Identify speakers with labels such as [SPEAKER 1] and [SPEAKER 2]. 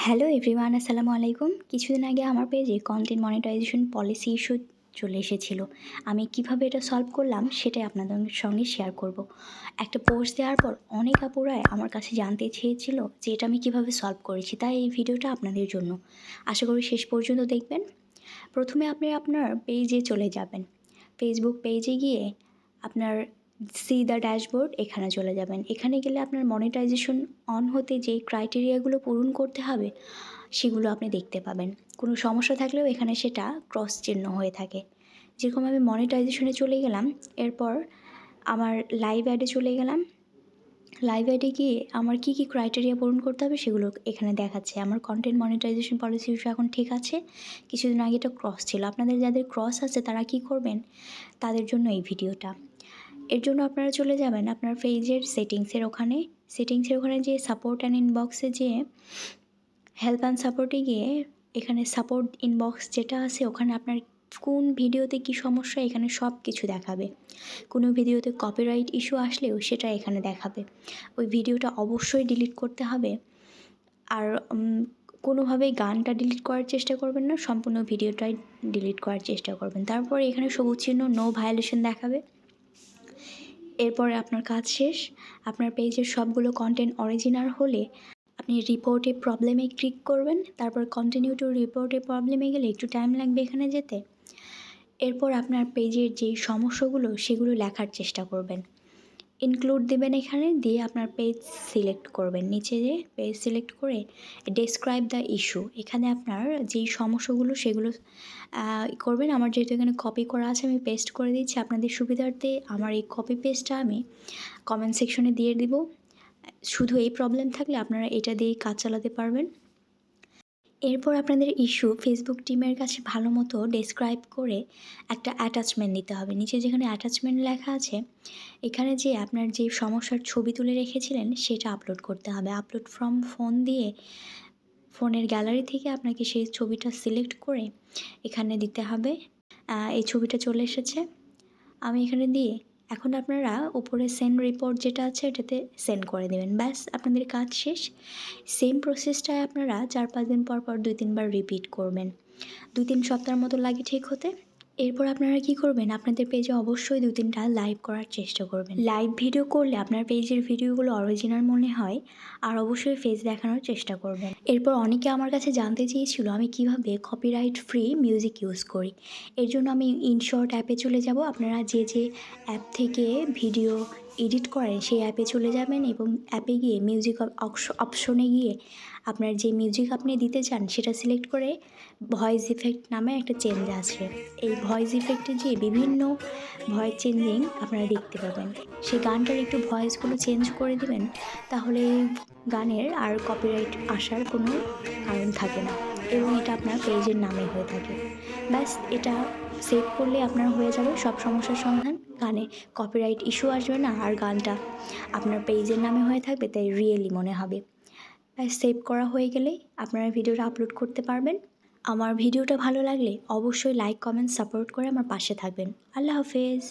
[SPEAKER 1] Hello everyone আসসালামু আলাইকুম। কিছুদিন আগে আমার পেজে কন্টেন্ট মনিটাইজেশন পলিসি ইস্যু চলে এসেছিল। আমি কীভাবে এটা সলভ করলাম সেটাই আপনাদের সঙ্গে শেয়ার করব। একটা পোস্ট দেওয়ার পর অনেক আপুরাই আমার কাছে জানতে চেয়েছিল যে এটা আমি কীভাবে সলভ করেছি, তাই এই ভিডিওটা আপনাদের জন্য। আশা করি শেষ পর্যন্ত দেখবেন। প্রথমে আপনি আপনার পেজে চলে যাবেন। ফেসবুক পেজে গিয়ে আপনার সি দ্য ড্যাশবোর্ড এখানে চলে যাবেন। এখানে গেলে আপনার মনিটাইজেশন অন হতে যে ক্রাইটেরিয়াগুলো পূরণ করতে হবে, সেগুলো আপনি দেখতে পাবেন। কোনো সমস্যা থাকলেও এখানে সেটা ক্রস চিহ্ন হয়ে থাকে। যেরকম আমি মনিটাইজেশনে চলে গেলাম, এরপর আমার লাইভ অ্যাডে চলে গেলাম। লাইভ অ্যাডে গিয়ে আমার কী কী ক্রাইটেরিয়া পূরণ করতে হবে সেগুলো এখানে দেখাচ্ছে। আমার কন্টেন্ট মনিটাইজেশন পলিসি এখন ঠিক আছে। কিছুদিন আগে এটা ক্রস ছিল। আপনাদের যাদের ক্রস আছে তারা কি করবেন? তাদের জন্য এই ভিডিওটা এর জন্য আপনারা চলে যাবেন আপনার পেজের সেটিংসের ওখানে। সেটিংসের ওখানে যে সাপোর্ট অ্যান্ড ইনবক্সে যে হেল্প অ্যান্ড সাপোর্টে গিয়ে এখানে সাপোর্ট ইনবক্স যেটা আছে, ওখানে আপনার কোন ভিডিওতে কি সমস্যা, এখানে সব কিছু দেখাবে। কোনো ভিডিওতে কপিরাইট ইস্যু আসলেও সেটা এখানে দেখাবে। ওই ভিডিওটা অবশ্যই ডিলিট করতে হবে। আর কোনোভাবেই গানটা ডিলিট করার চেষ্টা করবেন না, সম্পূর্ণ ভিডিওটাই ডিলিট করার চেষ্টা করবেন। তারপর এখানে সবুজ চিহ্ন নো ভায়োলেশন দেখাবে। এরপরে আপনার কাজ শেষ। আপনার পেজের সবগুলো কন্টেন্ট অরিজিনাল হলে আপনি রিপোর্টে প্রবলেমে ক্লিক করবেন, তারপর কন্টিনিউ টু রিপোর্টে প্রবলেমে গেলে একটু টাইম লাগবে এখানে যেতে। এরপর আপনার পেজের যে সমস্যাগুলো, সেগুলো লেখার চেষ্টা করবেন। ইনক্লুড দেবেন এখানে, দিয়ে আপনার পেজ সিলেক্ট করবেন। নিচে যে পেজ সিলেক্ট করে ডেসক্রাইব দ্য ইস্যু এখানে আপনার যেই সমস্যাগুলো সেগুলো করবেন। আমার যেহেতু এখানে কপি করা আছে, আমি পেস্ট করে দিচ্ছি আপনাদের সুবিধার্থে। আমার এই কপি পেস্টটা আমি কমেন্ট সেকশনে দিয়ে দিব। শুধু এই প্রবলেম থাকলে আপনারা এটা দিয়েই কাজ চালাতে পারবেন। এরপর আপনাদের ইস্যু ফেসবুক টিমের কাছে ভালো মতো ডেসক্রাইব করে একটা অ্যাটাচমেন্ট দিতে হবে। নিচে যেখানে অ্যাটাচমেন্ট লেখা আছে, এখানে যে আপনার যে সমস্যার ছবি তুলে রেখেছিলেন, সেটা আপলোড করতে হবে। আপলোড ফ্রম ফোন দিয়ে ফোনের গ্যালারি থেকে আপনাকে সেই ছবিটা সিলেক্ট করে এখানে দিতে হবে। এই ছবিটা চলে এসেছে। আমি এখানে দিয়ে এখন আপনারা উপরে সেন্ড রিপোর্ট যেটা আছে এটাতে সেন্ড করে দেবেন। ব্যাস, আপনাদের কাজ শেষ। সেম প্রসেসটাই আপনারা চার পাঁচ দিন পর পর দুই তিনবার রিপিট করবেন। দুই তিন সপ্তাহের মতো লাগে ঠিক হতে। এরপর আপনারা কি করবেন? আপনাদের পেজে অবশ্যই দু তিনটা লাইভ করার চেষ্টা করবেন। লাইভ ভিডিও করলে আপনার পেজের ভিডিওগুলো অরিজিনাল মনে হয়, আর অবশ্যই ফেস দেখানোর চেষ্টা করবেন। এরপর অনেকে আমার কাছে জানতে চেয়েছিল, আমি কীভাবে কপিরাইট ফ্রি মিউজিক ইউজ করি? এর জন্য আমি ইনশর্ট অ্যাপে চলে যাব। আপনারা যে যে অ্যাপ থেকে ভিডিও এডিট করেন, সেই অ্যাপে চলে যাবেন এবং অ্যাপে গিয়ে মিউজিক অপশনে গিয়ে আপনার যে মিউজিক আপনি দিতে চান, সেটা সিলেক্ট করে ভয়েস ইফেক্ট নামে একটা চেঞ্জ আছে এই ভয়েস ইফেক্টে গিয়ে বিভিন্ন ভয়েস চেঞ্জিং আপনারা দেখতে পাবেন। সেই গানটার একটু ভয়েসগুলো চেঞ্জ করে দেবেন, তাহলে গানের আর কপিরাইট আসার কোনো কারণ থাকে না। এবং এটা আপনার পেজের নামে হয়ে থাকে। ব্যাস, এটা সেভ করলে আপনার হয়ে যাবে সব সমস্যার সমাধান। গানে কপিরাইট ইস্যু আসবে না, আর গানটা আপনার পেজের নামে হয়ে থাকবে, তাই রিয়েলি মনে হবে। ব্যাস সেভ করা হয়ে গেলেই আপনারা ভিডিওটা আপলোড করতে পারবেন। আমার ভিডিওটা ভালো লাগলে অবশ্যই লাইক কমেন্ট সাপোর্ট করে আমার পাশে থাকবেন। আল্লাহ হাফেজ।